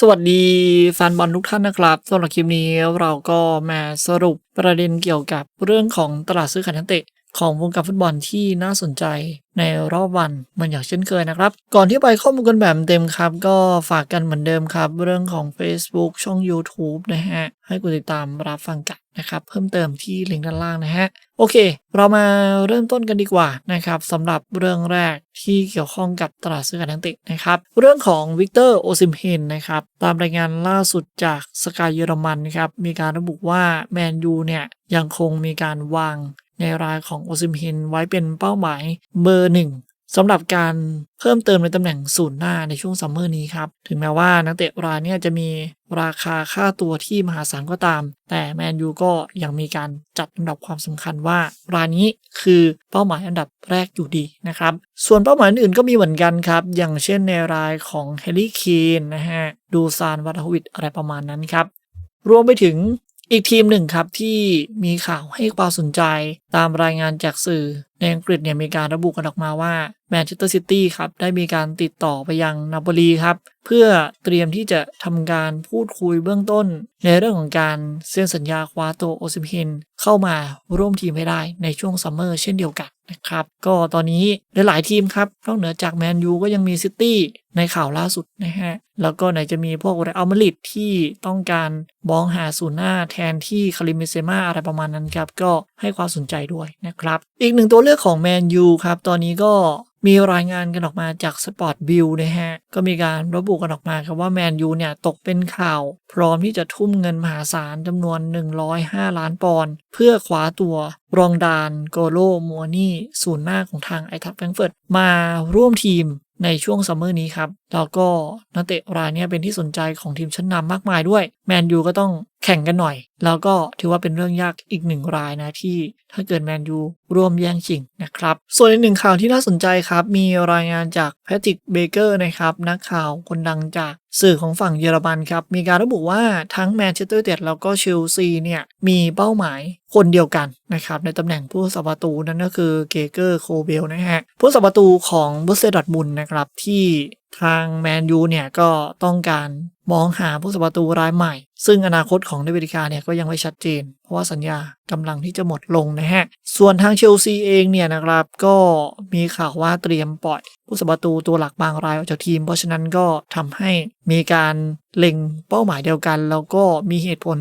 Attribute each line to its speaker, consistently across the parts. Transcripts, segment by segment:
Speaker 1: สวัสดีแฟนบอลทุกท่านนะครับสำหรับคลิปนี้เราก็มาสรุปประเด็นเกี่ยวกับเรื่องของตลาดซื้อขายนักเตะ ของวงการฟุตบอลที่น่าสนใจในรอบวันมือนอย่างเช่นเคยนะครับ ก่อนที่ไปข้อมูลกันแบบเต็มครับ ก็ฝากกันเหมือนเดิมครับ เรื่องของ Facebook ช่อง YouTube นะฮะ ให้กดติดตามรับฟังกันนะครับ เพิ่มเติมที่ลิงก์ด้านล่างนะฮะ โอเค เรามาเริ่มต้นกันดีกว่านะครับสำหรับเรื่องแรกที่เกี่ยวข้องกับตลาดซื้อขายนักเตะนะครับ เรื่องของวิกเตอร์โอซิมเฮนนะครับ ตามรายงานล่าสุดจากสกายเยอรมันนะครับ มีการระบุว่าแมนยูเนี่ยยังคงมีการวาง ในรายของโอซิมเฮนไว้เป็นเป้าหมายเบอร์หนึ่งสำหรับการเพิ่มเติมในตำแหน่งศูนย์หน้าในช่วงซัมเมอร์นี้ครับ ถึงแม้ว่านักเตะรายนี้จะมีราคาค่าตัวที่มหาศาลก็ตาม แต่แมนยูก็ยังมีการจัดอันดับความสำคัญว่ารายนี้คือเป้าหมายอันดับแรกอยู่ดีนะครับ ส่วนเป้าหมายอื่นก็มีเหมือนกันครับ อย่างเช่นในรายของเฮลิเคนนะฮะ ดูซานวัตวิทอะไรประมาณนั้นครับ รวมไปถึง อีกทีมหนึ่งครับที่มีข่าวให้ความสนใจตามรายงานจากสื่อ ในอังกฤษเนี่ยมีการระบุกันออกมาว่าแมนเชสเตอร์ซิตี้ครับได้มีการติดต่อไปยังนาโปลีครับ เพื่อเตรียมที่จะทำการพูดคุยเบื้องต้น ในเรื่องของการเซ็นสัญญาคว้าตัวโอซิมเฮน เข้ามาร่วมทีมให้ได้ในช่วงซัมเมอร์เช่นเดียวกันนะครับ ก็ตอนนี้หลายๆทีมครับนอกเหนือจากแมนยูก็ยังมีซิตี้ในข่าวล่าสุดนะฮะ แล้วก็ไหนจะมีพวกเรอัลมาดริดที่ต้องการมองหาศูนย์หน้าแทนที่คาริมิเซมาอะไรประมาณนั้นครับ ก็ให้ความสนใจด้วยนะครับ อีกหนึ่งตัวเลือกของแมนยูครับ ตอนนี้ก็ มีรายงานกันออกมาจากสปอร์ตบิลนะฮะ ก็มีการระบุกันออกมาครับว่าแมนยูเนี่ยตกเป็นข่าว พร้อมที่จะทุ่มเงินมหาศาลจำนวน 105 ล้านปอนด์เพื่อคว้าตัวรองดานโกโลมัวนี่ศูนย์หน้าของทางไอทัพแฟรงเฟิร์ตมาร่วมทีมในช่วงซัมเมอร์นี้ครับ แล้วก็นักเตะรายนี้เป็นที่สนใจของทีมชั้นนำมากมายด้วย แมนยูก็ต้อง แข่งกันหน่อย แล้วก็ถือว่าเป็นเรื่องยากอีกหนึ่งรายนะที่ถ้าเกิดแมนยูร่วมแย่งชิงนะครับ ส่วนอีกหนึ่งข่าวที่น่าสนใจครับ มีรายงานจากแพทริกเบเกอร์นะครับ นักข่าวคนดังจากสื่อของฝั่งเยอรมันครับ มีการระบุว่าทั้งแมนเชสเตอร์เดดแล้วก็เชลซีเนี่ย มีเป้าหมายคนเดียวกันนะครับ ในตำแหน่งผู้สัประตูนั่นก็คือเกเกอร์โคเบลนะฮะผู้สัประตูของบุสเซดอดบุนนะครับที่ทางแมนยูเนี่ยก็ต้องการ มองหาผู้สัประตูรายใหม่ ซึ่งอนาคตของเดวิดคาเนี่ยก็ยังไม่ชัดเจน เพราะว่าสัญญากำลังที่จะหมดลงนะฮะ ส่วนทางเชลซีเองเนี่ยนะครับก็มีข่าวว่าเตรียมปล่อย ผู้สัประตูตัวหลักบางรายออกจากทีม เพราะฉะนั้นก็ทำให้มีการเล็งเป้าหมายเดียวกัน แล้วก็มีเหตุผล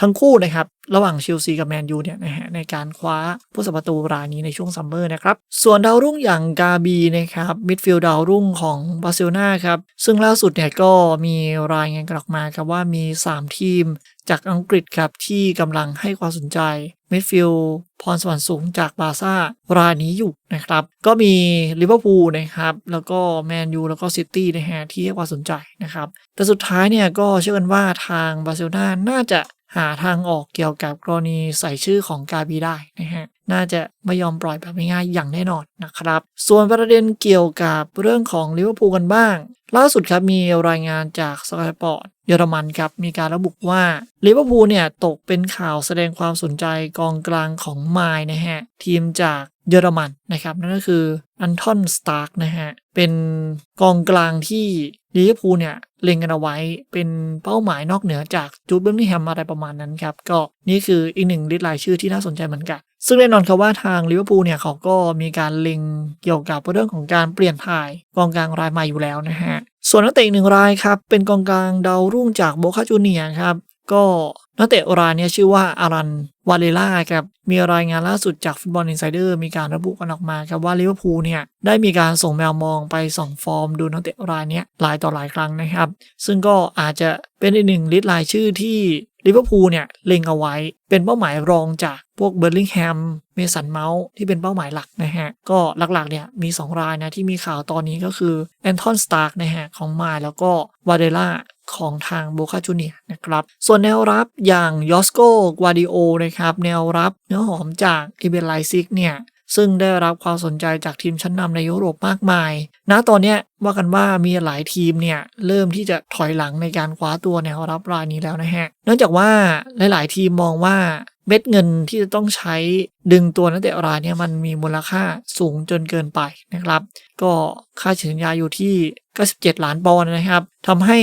Speaker 1: ทั้งคู่นะครับ ระหว่างเชลซีกับแมนยูเนี่ยนะฮะในการคว้าผู้สัประตูรายนี้ในช่วงซัมเมอร์นะครับ ส่วนดาวรุ่งอย่างกาบีนะครับมิดฟิลด์ดาวรุ่งของบาร์เซโลนาครับซึ่งล่าสุดเนี่ยก็มีรายงานกันออกมาครับว่ามี 3 ทีม จากอังกฤษครับที่กำลังให้ความสนใจมิดฟิลด์พรสวรรค์สูงจากบาซ่ารายนี้อยู่นะครับ ก็มีลิเวอร์พูลนะครับ แล้วก็แมนยูแล้วก็ซิตี้นะฮะที่ให้ความสนใจนะครับ แต่สุดท้ายเนี่ยก็เชื่อกันว่าทางบาร์เซโลนาน่าจะหาทางออกเกี่ยวกับกรณีใส่ชื่อของกาบีได้นะฮะ น่าจะไม่ยอมปล่อยแบบง่ายๆอย่างแน่นอนนะครับ ส่วนประเด็นเกี่ยวกับเรื่องของลิเวอร์พูลกันบ้าง ล่าสุดครับมีรายงานจากสกายปอร์ตเยอรมันครับมีการระบุว่าลิเวอร์พูลเนี่ยตกเป็นข่าวแสดงความสนใจกองกลางของไมล์นะฮะ ทีมจากเยอรมันนะครับ นั่นก็คืออันทอนสตาร์กนะฮะ เป็นกองกลางที่ลิเวอร์พูลเนี่ยเล็งกันเอาไว้เป็นเป้าหมายนอกเหนือจากจูดเบอร์มิแฮมอะไรประมาณนั้นครับ ก็นี่คืออีกหนึ่งลิสต์รายชื่อที่น่าสนใจเหมือนกัน ซึ่งแน่นอนครับว่าทางลิเวอร์พูลเนี่ยเขาก็มีการเล็งเกี่ยวกับเรื่องของการเปลี่ยนถ่ายกองกลางรายใหม่อยู่แล้วนะฮะ ส่วนนักเตะอีกหนึ่งรายครับ เป็นกองกลางดาวรุ่งจากโบคาจูเนียครับ ก็นักเตะรายนี้ชื่อว่าอารันวาเลล่าครับ มีรายงานล่าสุดจากฟุตบอลอินไซเดอร์มีการระบุกันออกมาครับว่าลิเวอร์พูลเนี่ยได้มีการส่งแมวมองไปส่องฟอร์มดูนักเตะรายนี้หลายต่อหลายครั้งนะครับ ซึ่งก็อาจจะเป็นอีกหนึ่งลิสต์รายชื่อที่ลิเวอร์พูลเนี่ยเล็งเอาไว้เป็นเป้าหมายรองจาก พวกเบอร์ลิงแฮม เมสันเมาส์ที่เป็นเป้าหมายหลักนะฮะ ก็หลักๆเนี่ยมี 2 รายนะที่มีข่าวตอนนี้ก็คือแอนทอนสตาร์กนะฮะของมาแล้วก็วาเดล่าของทางโบคาจูเนียนะครับ ส่วนแนวรับอย่างยอสโกกวาดิโอนะครับ แนวรับเนื้อหอมจากเอเบนไลซิกเนี่ย ซึ่งได้รับความสนใจจากทีมชั้นนำในยุโรปมากมาย ณตอนนี้ว่ากันว่ามีหลายทีมเนี่ยเริ่มที่จะถอยหลังในการคว้าตัวแนวรับรายนี้แล้วนะฮะเนื่องจากว่าหลาย ๆ ทีมมองว่า เม็ดเงินที่จะต้องใช้ดึงตัวนักเตะรายเนี่ยมันมีมูลค่าสูงจนเกินไปนะครับ ก็ค่าเฉลี่ยสัญญาอยู่ที่ 97 ล้านปอนด์นะครับทำให้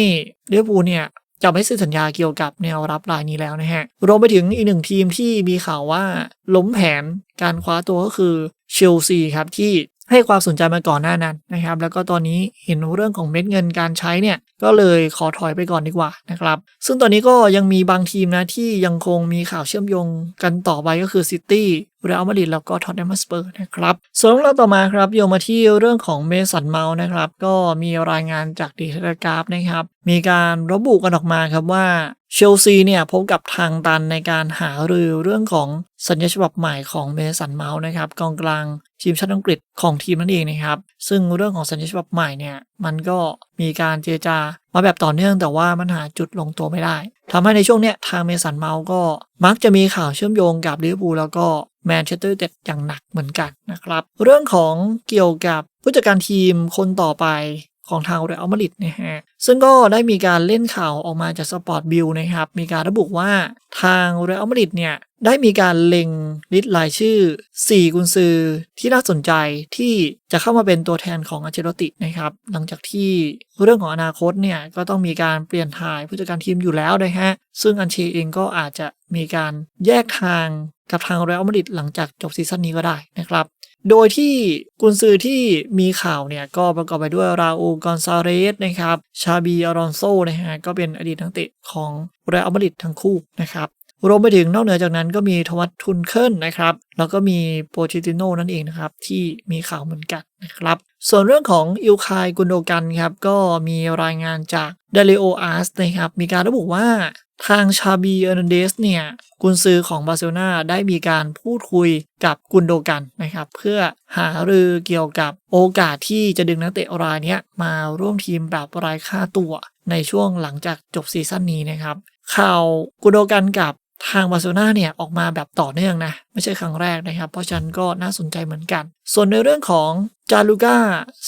Speaker 1: เลี้ยวปูลเนี่ยจะไม่ซื้อสัญญาเกี่ยวกับแนวรับรายนี้แล้วนะฮะรวมไปถึงอีกหนึ่งทีมที่มีข่าวว่าล้มแผนการคว้าตัวก็คือเชลซีครับที่ ให้ความสนใจมาก่อนหน้านั้นนะครับ แล้วก็ตอนนี้เห็นเรื่องของเม็ดเงินการใช้เนี่ยก็เลยขอถอยไปก่อนดีกว่านะครับ ซึ่งตอนนี้ก็ยังมีบางทีมนะที่ยังคงมีข่าวเชื่อมโยงกันต่อไปก็คือซิตี้เรอัลมาดริดแล้วก็ท็อตแนมสเปอร์นะครับส่วนเรื่องต่อมาครับโยงมาที่เรื่องของเมสันเมาส์นะครับ ก็มีรายงานจากดีเทลกราฟนะครับ มีการระบุกันออกมาครับว่า เชลซีเนี่ยพบกับทางตันในการหารือเรื่องของสัญญาฉบับใหม่ของเมสันเมาส์นะครับกองกลางทีมชาติอังกฤษของทีมนั่นเองนะครับ ซึ่งเรื่องของสัญญาฉบับใหม่เนี่ยมันก็มีการเจรจามาแบบต่อเนื่องแต่ว่ามันหาจุดลงตัวไม่ได้ทำให้ในช่วงเนี้ยทางเมสันเมาส์ก็มักจะมีข่าวเชื่อมโยงกับลิเวอร์พูลแล้วก็แมนเชสเตอร์ยูไนเต็ดอย่างหนักเหมือนกันนะครับ เรื่องของเกี่ยวกับผู้จัดการทีมคนต่อไป ของทางเรอัลมาดริดนะฮะซึ่งก็ได้มีการเล่นข่าวออกมาจากสปอร์ตบิลนะครับ มีการระบุว่าทางเรอัลมาดริดเนี่ยได้มีการเล็งลิสต์รายชื่อ 4 กุนซือที่น่าสนใจที่จะเข้ามาเป็นตัวแทนของอันเชลตินะครับ หลังจากที่เรื่องของอนาคตเนี่ยก็ต้องมีการเปลี่ยนถ่ายผู้จัดการทีมอยู่แล้วนะฮะ ซึ่งอันเชเองก็อาจจะมีการแยกทางกับทางเรอัลมาดริดหลังจากจบซีซั่นนี้ก็ได้นะครับ โดยที่กุนซือที่มีข่าวเนี่ยก็ประกอบไปด้วยราอูลกอนซาเรสนะครับชาบีอารอนโซนะฮะก็เป็นอดีตนักเตะของเรอัลมาดริดทั้งคู่นะครับรวมไปถึงนอกเหนือจากนั้นก็มีทวัตทุนเคิลนะครับ แล้วก็มีโปรชิติโนนั่นเองนะครับ ที่มีข่าวเหมือนกันนะครับ ส่วนเรื่องของอิลคายกุนโดกันครับ ก็มีรายงานจากเดลิโออาร์สนะครับ มีการระบุว่า ทางชาบีเอร์นันเดสเนี่ยกุนซือของบาร์เซโลนาได้มีการพูดคุยกับกุนโดกันนะครับเพื่อหารือเกี่ยวกับโอกาสที่จะดึงนักเตะรายนี้มาร่วมทีมแบบรายค่าตัวในช่วงหลังจากจบซีซั่นนี้นะครับข่าวกุนโดกันกับ ทางบาร์เซโลนาเนี่ยออกมาแบบต่อเนื่องนะ ไม่ใช่ครั้งแรกนะครับ เพราะฉะนั้นก็น่าสนใจเหมือนกัน ส่วนในเรื่องของจาลูก้า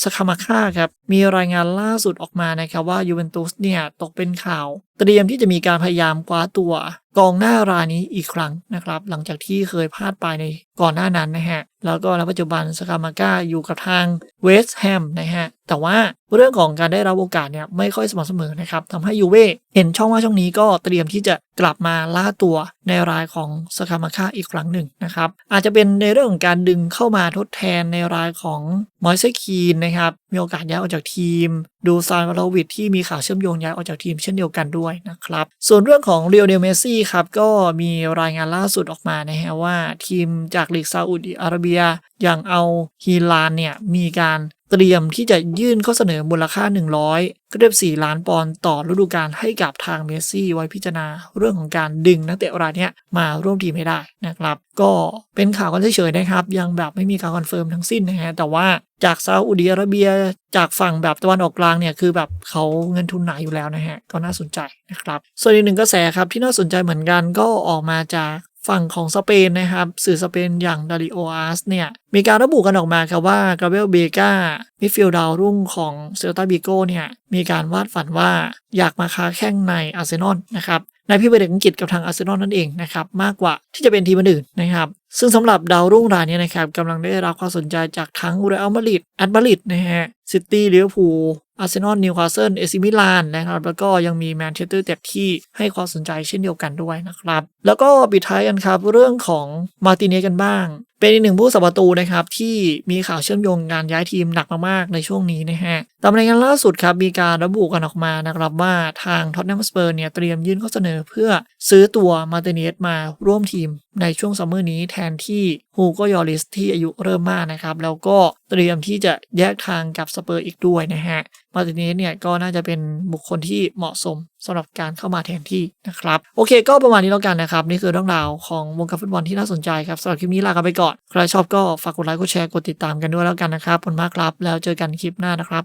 Speaker 1: สคามาค่าครับ มีรายงานล่าสุดออกมานะครับว่ายูเวนตุสเนี่ยตกเป็นข่าว เตรียมที่จะมีการพยายามคว้าตัว กองหน้ารายนี้อีกครั้งนะครับ หลังจากที่เคยพลาดไปใน ก่อนหน้านั้นนะฮะ แล้วก็ในปัจจุบันสคามาก้าอยู่กับทางเวสต์แฮมนะฮะ แต่ว่าเรื่องของการได้รับโอกาสเนี่ยไม่ค่อยสม่ำเสมอนะครับทำให้ยูเว่เห็นช่องว่างช่องนี้ก็เตรียมที่จะกลับมาล่าตัวในรายของสคามาค่าอีกครั้งหนึ่งนะครับ อาจจะเป็นในเรื่องของการดึงเข้ามาทดแทนในรายของมอยเซคีนนะครับ มีโอกาสย้ายออกจากทีม ดูซานวาลวิดที่มีข่าวเชื่อมโยงย้ายออกจากทีมเช่นเดียวกันด้วยนะครับ ส่วนเรื่องของเรียวเดลเมซี่ครับก็มีรายงานล่าสุดออกมานะฮะว่าทีมจากลีกซาอุดิอาระเบีย อย่างเอาฮีลานเนี่ยมีการเตรียมที่จะยื่นข้อเสนอมูลค่า 100 ก็เรียบ4ล้านปอนด์ต่อฤดูกาลให้กับทางเมสซี่ไว้พิจารณาเรื่องของการดึงนักเตะรายนี้มาร่วมทีมให้ได้นะครับ ก็เป็นข่าวกันเฉยๆนะครับ ยังแบบไม่มีการคอนเฟิร์มทั้งสิ้นนะฮะแต่ว่าจากซาอุดิอาระเบียจากฝั่งแบบตะวันออกกลางเนี่ยคือแบบเขาเงินทุนหนาอยู่แล้วนะฮะก็น่าสนใจนะครับส่วนอีกหนึ่งกระแสครับที่น่าสนใจเหมือนกันก็ออกมาจาก ฝั่งของสเปนนะครับ สื่อสเปนอย่างดาริโออาร์สเนี่ย มีการระบุกันออกมาครับว่ากราเบลเบกามิฟิลด์ดาวรุ่งของเซลตาบิโกเนี่ย มีการวาดฝันว่าอยากมาค้าแข่งในอาร์เซนอลนะครับ ในพิเศษอังกฤษกับทางอาร์เซนอลนั่นเองนะครับมากกว่าที่จะเป็นทีมอื่นนะครับซึ่งสำหรับดาวรุ่งรายนี้นะครับกำลังได้รับความสนใจจากทั้งเรอัลมาดริดแอตมาดริดนะฮะซิตี้ลิเวอร์พูลอาร์เซนอลนิวคาสเซิลเอซิมิลานนะครับแล้วก็ยังมีแมนเชสเตอร์เต็ดที่ให้ความสนใจเช่นเดียวกันด้วยนะครับ แล้วก็ปิดท้ายกันครับเรื่องของมาร์ติเนสกันบ้าง เป็นอีกหนึ่งผู้สับประตูนะครับที่มีข่าวเชื่อมโยงการย้ายทีมหนักมากๆในช่วงนี้นะฮะตามรายงานล่าสุดครับมีการระบุกันออกมานะครับว่าทางท็อตแนมสเปอร์เนี่ยเตรียมยื่นข้อเสนอเพื่อซื้อตัวมาเตเนสมาร่วมทีม ในช่วงซัมเมอร์นี้แทนที่ฮูโกยอริสที่อายุเริ่มมากนะครับ แล้วก็เตรียมที่จะแยกทางกับสเปอร์อีกด้วยนะฮะมาติเนสเนี่ยก็น่าจะเป็นบุคคลที่เหมาะสมสำหรับการเข้ามาแทนที่นะครับ โอเค ก็ประมาณนี้แล้วกันนะครับ นี่คือเรื่องราวของวงการฟุตบอลที่น่าสนใจครับสำหรับคลิปนี้ลากันไปก่อน ใครชอบก็ฝากกดไลค์กดแชร์กดติดตามกันด้วยแล้วกันนะครับขอบคุณมากครับ แล้วเจอกันคลิปหน้านะครับ